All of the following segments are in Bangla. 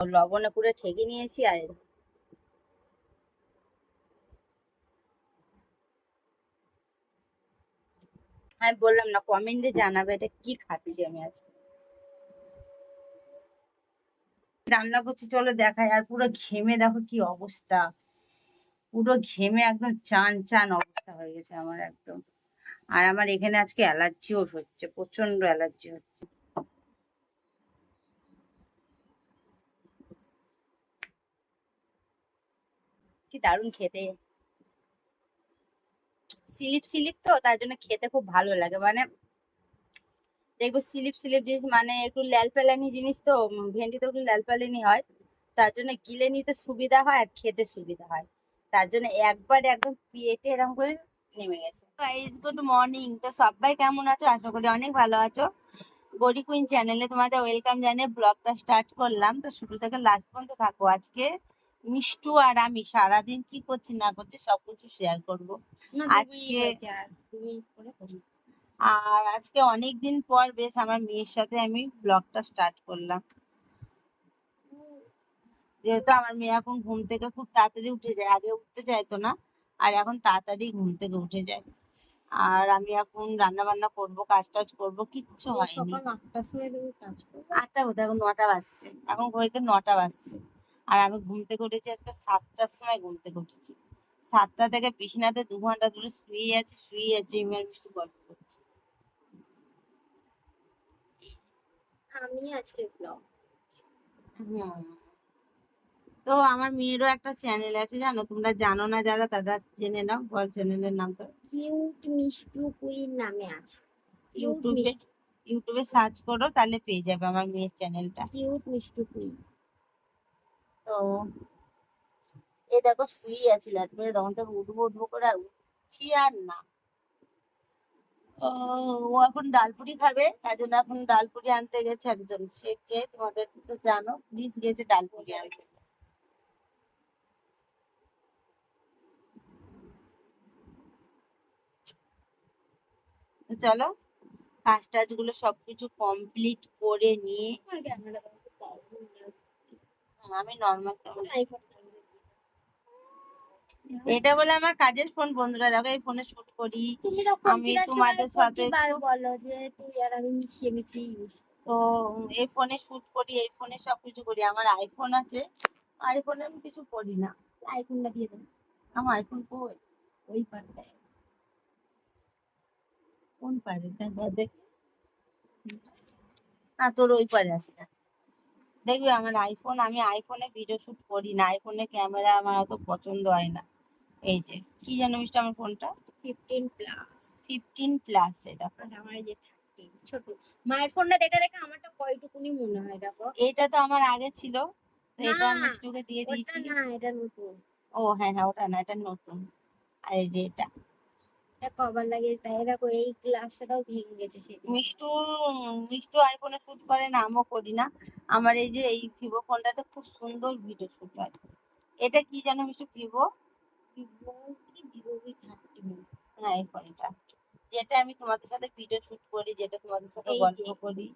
লবণে পুরো ঠেকে নিয়েছি আর আমি বললাম, না কমেন্টে জানাবে এটা কি খাচ্ছি আমি আজকে? রান্না করছি, চলো দেখাই। আর পুরো ঘেমে দেখো কি অবস্থা। পুরো ঘেমে একদম চান চান অবস্থা হয়ে গেছে আমার একদম। আর আমার এখানে আজকে অ্যালার্জিও হচ্ছে প্রচণ্ড অ্যালার্জি হচ্ছে। কি দারুণ খেতে। স্লিপ স্লিপ তো, তার জন্য খেতে খুব ভালো লাগে। মানে দেখব স্লিপ স্লিপ জিনিস মানে একটু ল্যালপালানি জিনিস তো ভেন্ডি তো একটু ল্যালপালানি হয়। তার জন্য গিলে নিতে সুবিধা হয় আর খেতে সুবিধা হয়। তার জন্য একবার একদম পেটে এরকম করে নেমে গেছে। গুড মর্নিং তো সবাই কেমন আছো? আশা করি অনেক ভালো আছো। গড়ি কুইন চ্যানেলে তোমাদের ওয়েলকাম জানিয়ে ব্লগটা স্টার্ট করলাম। তো শুরু থেকে লাস্ট পর্যন্ত থাকো আজকে। মিষ্টু আর আমি সারাদিন কি করছি না করছি সবকিছু শেয়ার করব। আজকে আর আজকে অনেক দিন পর বেশ আমার মেয়ের সাথে আমি ব্লগটা স্টার্ট করলাম। যেহেতু আমার মেয়ে এখন ঘুম থেকে খুব তাড়াতাড়ি উঠে যায় আগে উঠতে চাইতো না আর এখন তাড়াতাড়ি ঘুম থেকে উঠে যায়। আর আমি এখন রান্না বান্না করব কাজ টাজ করব কিচ্ছু হয়নি। আটটা কোথায় এখন নটা বাজছে। এখন ঘড়িতে নটা বাজছে। আর আমি ঘুম থেকে উঠেছি আজকে সাতটার সময় ঘুমতে ঘটেছি সাতটা থেকে বিছানাতে দু ঘণ্টা ধরে শুয়ে আছি শুয়ে আছি আমি আর একটু গল্প করছি। আমি আজকে ব্লগ হুম। তো আমার মেয়েরও একটা চ্যানেল আছে জানো? তোমরা জানো না যারা তারা জেনে নাও বল চ্যানেলের নাম তো। কিউট মিষ্টু কুইন নামে আছে। ইউটিউবে ইউটিউবে সার্চ করো তাহলে পেয়ে যাবে আমার মেয়ের চ্যানেলটা কিউট মিষ্টু কুইন তো এ দেখো শুয়ে আছি লাট মেরে তখন থেকে উঠবো উঠবো করে আর উঠছি আর না। ও এখন ডালপুরি খাবে তার জন্য এখন ডালপুরি আনতে গেছে একজন। সে কে তোমাদের তো জানো প্লিজ গেছে ডালপুরি আনতে। চলো কাজ টাজগুলো সবকিছু কমপ্লিট করে নিয়ে আমি নর্মাল আইফোন এটা বলে আমার কাজের ফোন বন্ধুরা দেখো এই ফোনে শুট করি। আমি তোমাদের সাথে বলো যে তুই আর আমি মিশিয়ে মিশিয়ে ইউজ তো এই ফোনে শুট করি এই ফোনে সবকিছু করি। আমার আইফোন আছে আইফোনে আমি কিছু করি না। আইফোনটা দিয়ে দেবো আমার আইফোন কই? ওই পারটায় কোন পারে দেখ না তোর ওই পারে আছে না দেখবি আমার আইফোন আমি আইফোনে ভিডিও শুট করি না। আইফোনে ক্যামেরা আমার অত পছন্দ হয় না। এই যে কি জানো মিষ্টি আমার ফোনটা ফিফটিন প্লাস ফিফটিন প্লাস এটা আর আমার যে ছোট। মায়ের ফোনটা দেখে দেখে আমারটা কয়টুকুনি মনে হয় দেখো। এটা তো আমার আগে ছিল। এটা মিষ্টুকে দিয়ে দিয়েছি। না এটা নতুন। ও হ্যাঁ হ্যাঁ ওটা না এটা নতুন। আর এই যে এটা। এটা কভার লাগিয়ে তাই দেখো এই গ্লাসটাও ভেঙে গেছে সেটা মিষ্টু মিষ্টু আইফোনে শুট করে না আমিও করি না। আমার এই যে এই ভিভো ফোনটাতে খুব সুন্দর ভিডিও শুট হয়। এটা কি জানো মিষ্টু ভিভো? ভিভো কি? ভিভো ভি থার্টি এই ফোনটা। যেটা আমি তোমাদের সাথে ভিডিও শুট করি যেটা তোমাদের সাথে গল্প করি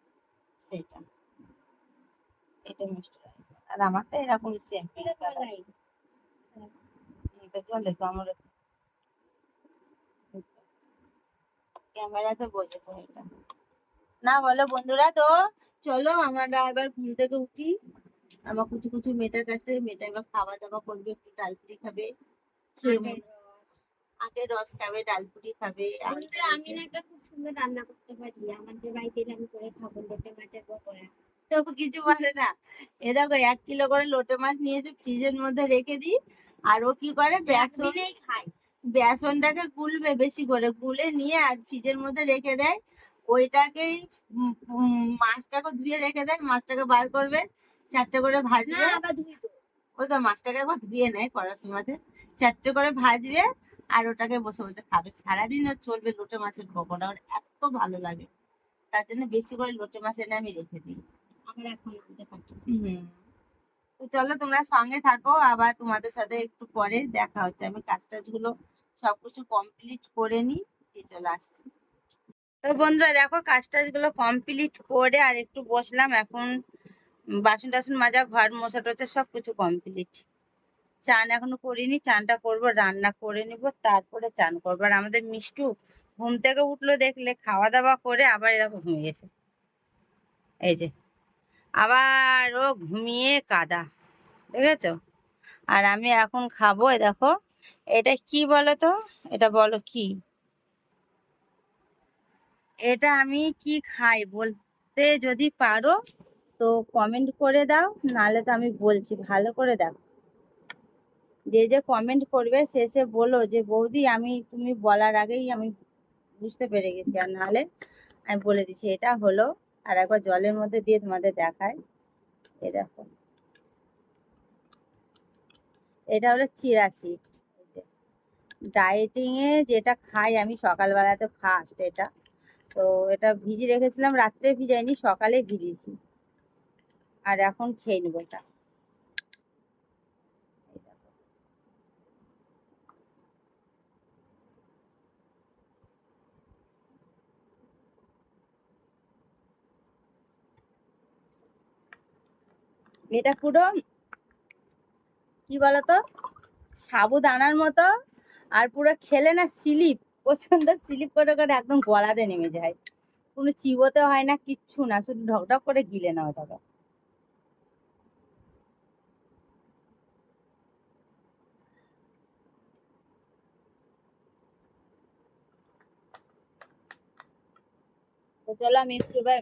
সেটা। এটা মিষ্টু আর আমারটা এরকম সেম এটা তো চলে তো আমার ক্যামেরাতে বসেছে এটা। না বলো বন্ধুরা তো চলো আমরা এবার ঘুম থেকে উঠি। আমার কুচু কুচু মেয়েটার কাছ থেকে মেয়েটা এবার খাওয়া দাওয়া করবে একটু ডালপুরি খাবে খেয়ে আখের রস। খাবে ডালপুরি খাবে আমি না একটা খুব সুন্দর রান্না করতে পারি। আমাদের বাড়িতে আমি করে খাব লোটে মাছের পকোড়া। তো কিছু বলে না। এ দেখো এক কিলো করে লোটে মাছ নিয়ে এসে ফ্রিজের মধ্যে রেখে দিই আর ও কি করে বেসন খাই বেসনটাকে গুলবে বেশি করে গুলে নিয়ে আর ফ্রিজের মধ্যে রেখে দেয়। ওইটাকেই মাছটাকে ধুয়ে রেখে দেয় মাছটাকে বার করবে চারটে করে ভাজবে। ধুই তো ওই তো মাছটাকে একবার ধুয়ে নেয় করার সময়তে চারটে করে ভাজবে আর ওটাকে বসে বসে খাবে। সারাদিন ওর চলবে লোটে মাছের পকোড়া ওর এত ভালো লাগে। তার জন্য বেশি করে লোটে মাছ এনে আমি রেখে দিই। এখন আনতে তো চলো তোমরা সঙ্গে থাকো আবার তোমাদের সাথে একটু পরে দেখা হচ্ছে। আমি কাজ টাজগুলো সবকিছু কমপ্লিট করে নিই, দিয়ে চলে আসছি। তো বন্ধুরা দেখো, কাজ টাজগুলো কমপ্লিট করে আর একটু বসলাম। এখন বাসন টাসন মাজা, ঘর মশা টোছা সব কিছু কমপ্লিট চান এখনও করিনি, চানটা করব, রান্না করে নিব, তারপরে চান করব। আর আমাদের মিষ্টু ঘুম থেকে উঠল দেখলে খাওয়া দাওয়া করে আবার এরকম ঘুমিয়ে গেছে এই যে, আবার ও ঘুমিয়ে কাদা, দেখেছ? আর আমি এখন খাব দেখো এটা কি বলো তো? এটা বলো কি? এটা আমি কি খাই বলতে যদি পারো তো কমেন্ট করে দাও, নাহলে তো আমি বলছি, ভালো করে দাও যে যে কমেন্ট করবে শেষে বলো যে, বৌদি, আমি, তুমি বলার আগেই আমি বুঝতে পেরে গেছি। আর নাহলে আমি বলে দিচ্ছি, এটা হলো আর একবার জলের মধ্যে দিয়ে তোমাদের দেখায় এ দেখো। এটা হলো চিরা সিড ডায়েটিং এ যেটা খাই আমি সকালবেলাতে ফার্স্ট এটা। তো এটা ভিজিয়ে রেখেছিলাম, রাত্রে ভিজাইনি, সকালে ভিজিয়েছি। আর এখন খেয়ে নেব এটা। এটা পুরো, কি বলতো? সাবুদানার মতো আর পুরো খেলে না স্লিপ প্রচণ্ড স্লিপ করে করে একদম গলাতে নেমে যায়। কোনো চিবোতে হয় না, কিচ্ছু না, শুধু ঢকঢক করে গিলে না ওটাকে। চলো আমি একটু এবার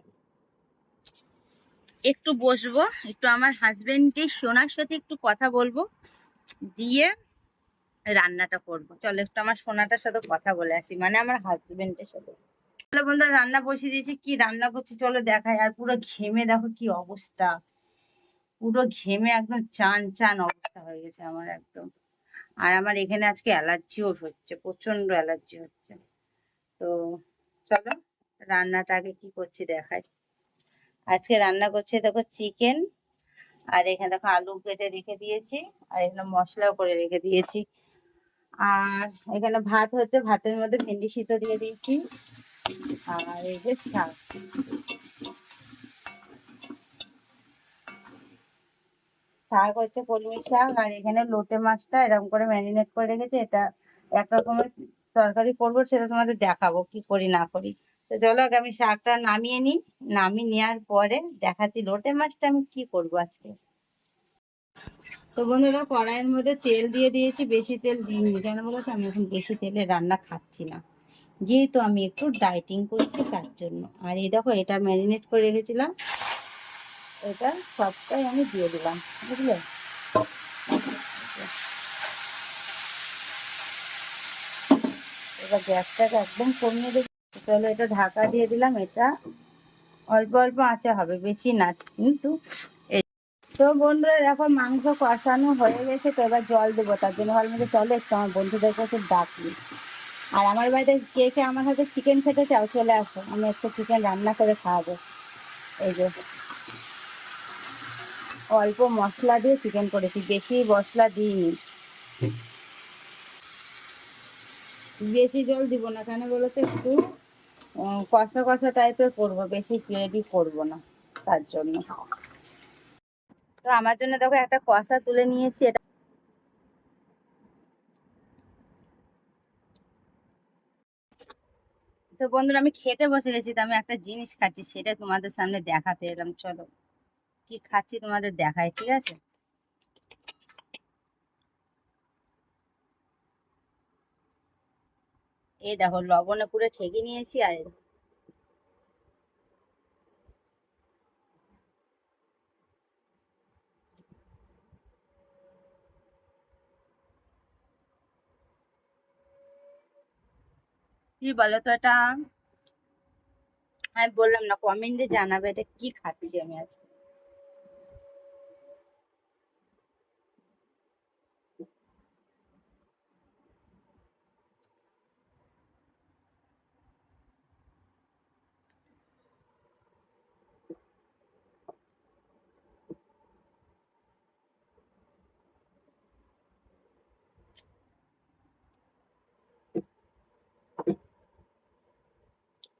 একটু বসবো, একটু আমার হাজবেন্ডকে সোনার সাথে একটু কথা বলব। দিয়ে রান্নাটা করব। চলো একটু আমার সোনাটার সাথে কথা বলে আসি মানে আমার হাজবেন্ডের সাথে। চলো বন্ধুরা, রান্না বসিয়ে দিয়েছি। কি রান্না করছি চলো দেখাই। আর পুরো ঘেমে দেখো কি অবস্থা। পুরো ঘেমে একদম চান চান অবস্থা হয়ে গেছে আমার একদম। আর আমার এখানে আজকে অ্যালার্জিও হচ্ছে প্রচণ্ড অ্যালার্জি হচ্ছে। তো চলো রান্নাটা আগে কি করছি দেখাই। আজকে রান্না করছি দেখো চিকেন আর এখানে দেখো আলু কেটে রেখে দিয়েছি, আর এখানে মশলাও করে রেখে দিয়েছি। আর এখানে ভাত হচ্ছে, ভাতের মধ্যে ভেন্ডি সিদ্ধ দিয়ে দিয়েছি। আর এই যে শাক শাক হচ্ছে কলমি শাক, আর এখানে লোটে মাছটা এরকম করে ম্যারিনেট করে রেখেছি। এটা এক রকমের তরকারি করব, সেটা তোমাদের দেখাবো, কি করি, না করি। তো চলো আমি শাকটা নামিয়ে নিই। নামিয়ে নেওয়ার পরে দেখাচ্ছি লোটে মাছটা আমি কি করব আজকে। তো বন্ধুরা কড়াইয়ের মধ্যে তেল দিয়ে দিয়েছি, বেশি তেল দিইনি, কেন বলতো আমি এখন বেশি তেলে রান্না খাচ্ছি না। যেহেতু আমি একটু ডাইটিং করছি তার জন্য। আর এই দেখো, এটা ম্যারিনেট করে রেখেছিলাম। এটা সবটাই আমি দিয়ে দিলাম, বুঝলে? এবার গ্যাসটাকে একদম কমিয়ে দেবো। চলো এটা ঢাকা দিয়ে দিলাম, এটা অল্প অল্প আঁচে হবে, বেশি না, কিন্তু তো বন্ধুরা, দেখো মাংস কষানো হয়ে গেছে, তো এবার জল দেবো। তার জন্য ভাবলাম যে চলে একটু আমার বন্ধুদের কাছে ডাকি। আর আমার বাড়িতে কে কে আমার সাথে চিকেন খেতে চাও, চলে আসো। আমি একটু চিকেন রান্না করে খাওয়াবো। এই যে, অল্প মশলা দিয়ে চিকেন করেছি, বেশি মশলা দিইনি। বেশি জল দিব না, কেন বলো তো একটু কষা কষা টাইপের করব, বেশি গ্রেভি করব না, তার জন্য। তো আমার জন্য দেখো একটা কষা তুলে নিয়েছি, এটা তো বন্ধুরা আমি খেতে বসে গেছি, তো আমি একটা জিনিস খাচ্ছি, সেটা তোমাদের সামনে দেখাতে এলাম, চলো। কি খাচ্ছি তোমাদের দেখায় ঠিক আছে? এই দেখো, লবণে পুরো ঠেকে নিয়েছি, আর কি বলো তো এটা আমি বললাম না কমেন্টে জানাবে এটা কি খাচ্ছি আমি আজকে।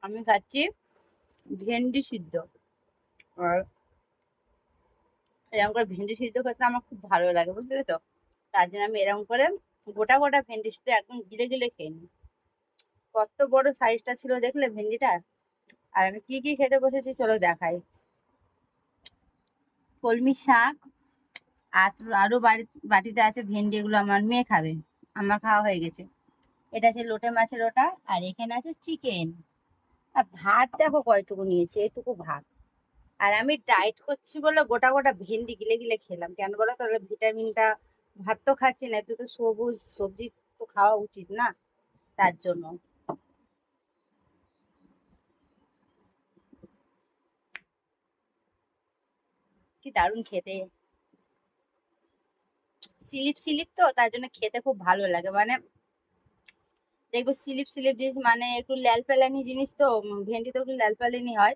আমি খাচ্ছি ভেন্ডি সিদ্ধ। আর এরকম করে ভেন্ডি সিদ্ধ করতে আমার খুব ভালো লাগে বুঝলে তো তার জন্য আমি এরকম করে গোটা গোটা ভেন্ডি সিদ্ধ একদম গিলে গিলে খেয়ে নিই। কত বড় সাইজটা ছিল দেখলে ভেন্ডিটা? আর আমি কি কি খেতে বসেছি চলো দেখাই। কলমি শাক, আর আরও বাড়ি, বাটিতে আছে ভেন্ডি, এগুলো আমার মেয়ে খাবে। আমার খাওয়া হয়ে গেছে। এটা আছে লোটে মাছের ওটা, আর এখানে আছে চিকেন আর ভাত দেখো কয়টুকু নিয়েছি এটুকু ভাত। আর আমি ডায়েট করছি বলে গোটা গোটা ভেন্ডি গিলে গিলে খেলাম। কেন বলো তাহলে ভিটামিনটা ভাত তো খাচ্ছি না, একটু তো সবুজ সবজি তো খাওয়া উচিত না? তার জন্য। কি দারুণ খেতে। স্লিপ স্লিপ তো, তার জন্য খেতে খুব ভালো লাগে। মানে দেখব স্লিপ স্লিপ জিনিস মানে একটু ল্যালপেলানি জিনিস তো ভেন্ডি তো একটু ল্যালপেলানি হয়।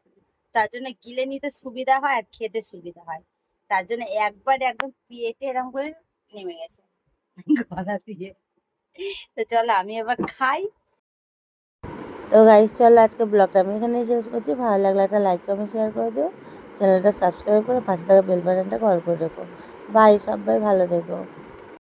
তার জন্য গিলে নিতে সুবিধা হয় আর খেতে সুবিধা হয়। তার জন্য একবার একদম পেটে এরকম করে নেমে গেছে গলা দিয়ে। তো চলো আমি এবার খাই। তো গাইস চলো আজকে ব্লগটা আমি এখানে শেষ করছি। ভালো লাগলে একটা লাইক কমেন্ট শেয়ার করে দিও। চ্যানেলটা সাবস্ক্রাইব করে পাশে থাকা বেল বাটনটা কল করে রেখো। বাই সবাই ভালো থেকো।